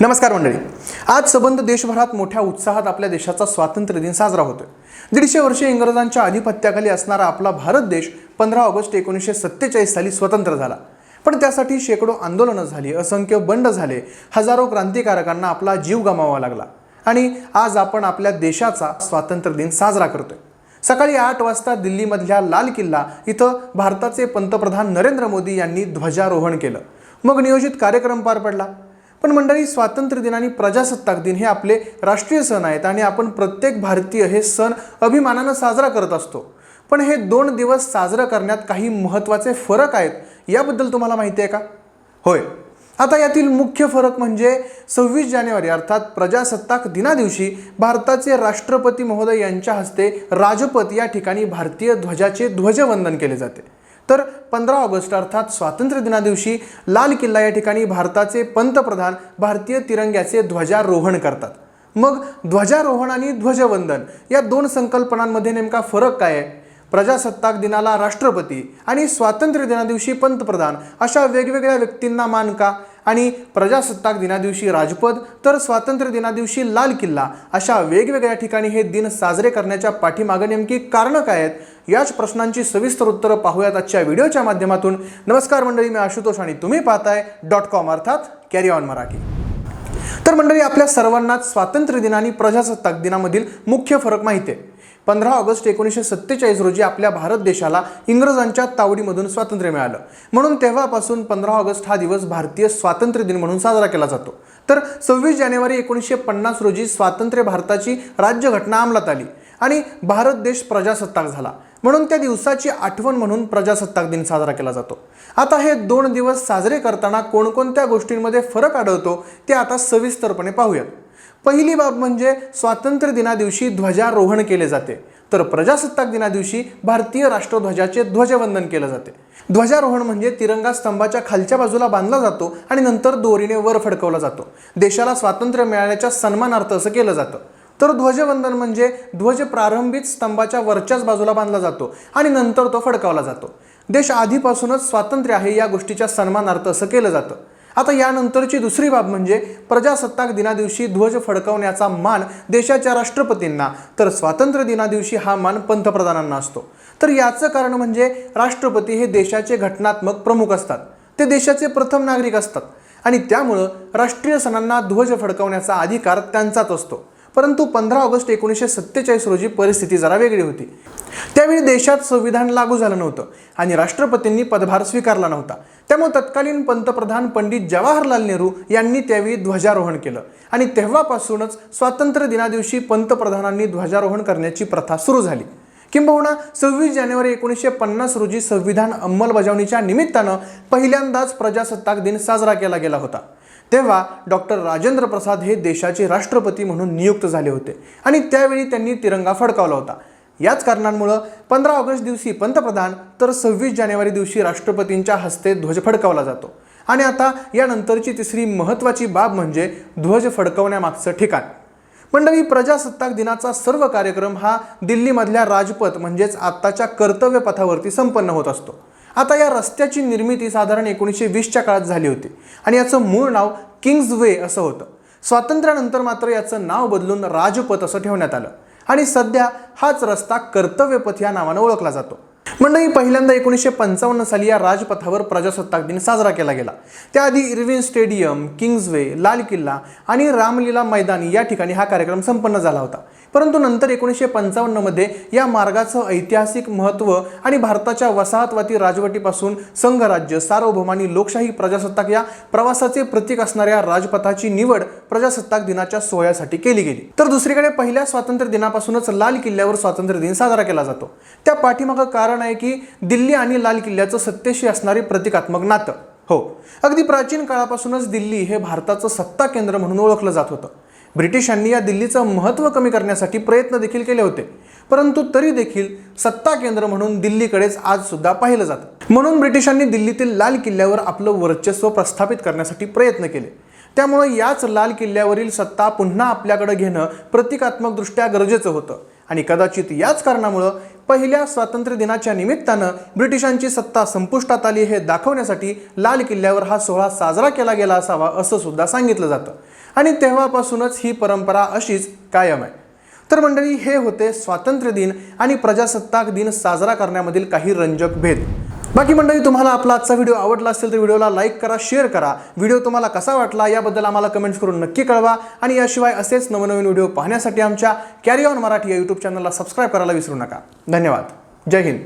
नमस्कार मंडळी. आज सबंध देशभरात मोठ्या उत्साहात आपल्या देशाचा स्वातंत्र्य दिन साजरा होतोय. दीडशे वर्षे इंग्रजांच्या आधिपत्याखाली असणारा आपला भारत देश पंधरा ऑगस्ट एकोणीसशे सत्तेचाळीस साली स्वतंत्र झाला. पण त्यासाठी शेकडो आंदोलनं झाली असंख्य बंड झाले हजारो क्रांतिकारकांना आपला जीव गमावा लागला. आणि आज आपण आपल्या देशाचा स्वातंत्र्य दिन साजरा करतोय. सकाळी आठ वाजता दिल्लीमधल्या लाल किल्ला इथं भारताचे पंतप्रधान नरेंद्र मोदी यांनी ध्वजारोहण केलं. मग नियोजित कार्यक्रम पार पडला. पण मंडळी स्वातंत्र्य दिन आणि प्रजासत्ताक दिन हे आपले राष्ट्रीय सण आहेत आणि आपण प्रत्येक भारतीय हे सण अभिमानानं साजरा करत असतो. पण हे दोन दिवस साजरं करण्यात काही महत्त्वाचे फरक आहेत याबद्दल तुम्हाला माहिती आहे का? होय. आता यातील मुख्य फरक म्हणजे सव्वीस जानेवारी अर्थात प्रजासत्ताक दिनादिवशी भारताचे राष्ट्रपती महोदय यांच्या हस्ते राजपथ या ठिकाणी भारतीय ध्वजाचे ध्वजवंदन केले जाते. तर पंधरा ऑगस्ट अर्थात स्वातंत्र्य दिनादिवशी लाल किल्ला या ठिकाणी भारताचे पंतप्रधान भारतीय तिरंग्याचे ध्वजारोहण करतात. मग ध्वजारोहण आणि ध्वजवंदन या दोन संकल्पनांमध्ये नेमका फरक काय आहे? प्रजासत्ताक दिनाला राष्ट्रपती आणि स्वातंत्र्य दिनादिवशी पंतप्रधान अशा वेगवेगळ्या व्यक्तींना मान का? आणि प्रजासत्ताक दिनादिवशी राजपद तर स्वातंत्र्य दिनादिवशी लाल किल्ला. अशा वेगवेगळ्या ठिकाणी हे दिन साजरे करण्याच्या पाठीमागे नेमकी कारणं काय आहेत याच प्रश्नांची सविस्तर उत्तरं पाहूयात आजच्या व्हिडिओच्या माध्यमातून. नमस्कार मंडळी मी आशुतोष आणि तुम्ही पाहताय डॉट कॉम अर्थात कॅरी ऑन मराठी. तर मंडळी आपल्या सर्वांनाच स्वातंत्र्य दिन आणि प्रजासत्ताक दिनामधील मुख्य फरक माहिती आहे. पंधरा ऑगस्ट एकोणीसशे सत्तेचाळीस रोजी आपल्या भारत देशाला इंग्रजांच्या तावडीमधून स्वातंत्र्य मिळालं. म्हणून तेव्हापासून पंधरा ऑगस्ट हा दिवस भारतीय स्वातंत्र्य दिन म्हणून साजरा केला जातो. तर सव्वीस जानेवारी एकोणीसशे पन्नास रोजी स्वातंत्र्य भारताची राज्यघटना अंमलात आली आणि भारत देश प्रजासत्ताक झाला. म्हणून त्या दिवसाची आठवण म्हणून प्रजासत्ताक दिन साजरा केला जातो. आता हे दोन दिवस साजरे करताना कोणकोणत्या गोष्टींमध्ये फरक आढळतो ते आता सविस्तरपणे पाहूयात. पहिली बाब म्हणजे स्वातंत्र्य दिनादिवशी ध्वजारोहण केले जाते. तर प्रजासत्ताक दिनादिवशी भारतीय राष्ट्रध्वजाचे ध्वजवंदन केलं जाते. ध्वजारोहण म्हणजे तिरंगा स्तंभाच्या खालच्या बाजूला बांधला जातो आणि नंतर दोरीने वर फडकवला जातो. देशाला स्वातंत्र्य मिळाल्याच्या सन्मानार्थ असं केलं जातं. तर ध्वजवंदन म्हणजे ध्वज प्रारंभित स्तंभाच्या वरच्याच बाजूला बांधला जातो आणि नंतर तो फडकावला जातो. देश आधीपासूनच स्वातंत्र्य आहे या गोष्टीच्या सन्मानार्थ असं केलं जातं. आता यानंतरची दुसरी बाब म्हणजे प्रजासत्ताक दिनादिवशी ध्वज फडकवण्याचा मान देशाच्या राष्ट्रपतींना. तर स्वातंत्र्य दिनादिवशी हा मान पंतप्रधानांना असतो. तर याचं कारण म्हणजे राष्ट्रपती हे देशाचे घटनात्मक प्रमुख असतात. ते देशाचे प्रथम नागरिक असतात. आणि त्यामुळं राष्ट्रीय सणांना ध्वज फडकवण्याचा अधिकार त्यांचाच असतो. परंतु पंधरा ऑगस्ट एकोणीसशे सत्तेचाळीस रोजी परिस्थिती जरा वेगळी होती. त्यावेळी देशात संविधान लागू झालं नव्हतं आणि राष्ट्रपतींनी पदभार स्वीकारला नव्हता. त्यामुळे तत्कालीन पंतप्रधान पंडित जवाहरलाल नेहरू यांनी त्यावेळी ध्वजारोहण केलं. आणि तेव्हापासूनच स्वातंत्र्य दिनादिवशी पंतप्रधानांनी ध्वजारोहण करण्याची प्रथा सुरू झाली. किंबहुना सव्वीस जानेवारी एकोणीसशे पन्नास रोजी संविधान अंमलबजावणीच्या निमित्तानं पहिल्यांदाच प्रजासत्ताक दिन साजरा केला गेला होता. तेव्हा डॉक्टर राजेंद्र प्रसाद हे देशाचे राष्ट्रपती म्हणून नियुक्त झाले होते. आणि त्यावेळी त्यांनी तिरंगा फडकावला होता. याच कारणांमुळं पंधरा ऑगस्ट दिवशी पंतप्रधान तर सव्वीस जानेवारी दिवशी राष्ट्रपतींच्या हस्ते ध्वज फडकावला जातो. आणि आता यानंतरची तिसरी महत्त्वाची बाब म्हणजे ध्वज फडकवण्यामागचं ठिकाण. मंडळी प्रजासत्ताक दिनाचा सर्व कार्यक्रम हा दिल्लीमधल्या राजपथ म्हणजेच आत्ताच्या कर्तव्य पथावरती संपन्न होत असतो. आता या रस्त्याची निर्मिती साधारण एकोणीसशे वीसच्या काळात झाली होती आणि याचं मूळ नाव किंग्ज वे असं होतं. स्वातंत्र्यानंतर मात्र याचं नाव बदलून राजपथ असं ठेवण्यात आलं. आणि सध्या हाच रस्ता कर्तव्यपथ या नावानं ओळखला जातो. मंडळी पहिल्यांदा एकोणीसशे पंचावन्न साली या राजपथावर प्रजासत्ताक दिन साजरा केला गेला. त्याआधी इरविन स्टेडियम किंग्जवे लाल किल्ला आणि रामलीला मैदान या ठिकाणी हा कार्यक्रम संपन्न झाला होता. परंतु नंतर एकोणीसशे पंचावन्नमध्ये या मार्गाचं ऐतिहासिक महत्त्व आणि भारताच्या वसाहतवादी राजवटीपासून संघराज्य सार्वभौम आणि लोकशाही प्रजासत्ताक या प्रवासाचे प्रतीक असणाऱ्या राजपथाची निवड प्रजासत्ताक दिनाच्या सोहळ्यासाठी केली गेली. तर दुसरीकडे पहिल्या स्वातंत्र्य दिनापासूनच लाल किल्ल्यावर स्वातंत्र्य दिन साजरा केला जातो. त्या पाठीमागं कारण आहे की दिल्ली आणि लाल किल्ल्याचं सत्तेशी असणारे प्रतिकात्मक नातं. हो. अगदी प्राचीन काळापासूनच दिल्ली हे भारताचं सत्ता केंद्र म्हणून ओळखलं जात होतं. ब्रिटिशांनी या दिल्लीचं महत्त्व कमी करण्यासाठी प्रयत्न देखील केले होते. परंतु तरी देखील सत्ता केंद्र म्हणून दिल्लीकडेच आज सुद्धा पाहिलं जातं. म्हणून ब्रिटिशांनी दिल्लीतील लाल किल्ल्यावर आपलं वर्चस्व प्रस्थापित करण्यासाठी प्रयत्न केले. त्यामुळं याच लाल किल्ल्यावरील सत्ता पुन्हा आपल्याकडे घेणं प्रतिकात्मकदृष्ट्या गरजेचं होतं. आणि कदाचित याच कारणामुळं पहिल्या स्वातंत्र्य दिनाच्या निमित्तानं ब्रिटिशांची सत्ता संपुष्टात आली हे दाखवण्यासाठी लाल किल्ल्यावर हा सोहळा साजरा केला गेला असावा असं सुद्धा सांगितलं जातं. आणि तेव्हापासूनच ही परंपरा अशीच कायम आहे. तर मंडळी हे होते स्वातंत्र्य दिन आणि प्रजासत्ताक दिन साजरा करण्यामधील काही रंजक भेद. बाकी मंडळी तुम्हाला आपला आजचा व्हिडिओ आवडला असेल तर व्हिडिओला लाईक करा शेअर करा. व्हिडिओ तुम्हाला कसा वाटला याबद्दल आम्हाला कमेंट्स करून नक्की कळवा. आणि याशिवाय असेच नवनवीन व्हिडिओ पाहण्यासाठी आमच्या कॅरी ऑन मराठी या यूट्यूब चॅनलला सबस्क्राईब करायला विसरू नका. धन्यवाद. जय हिंद.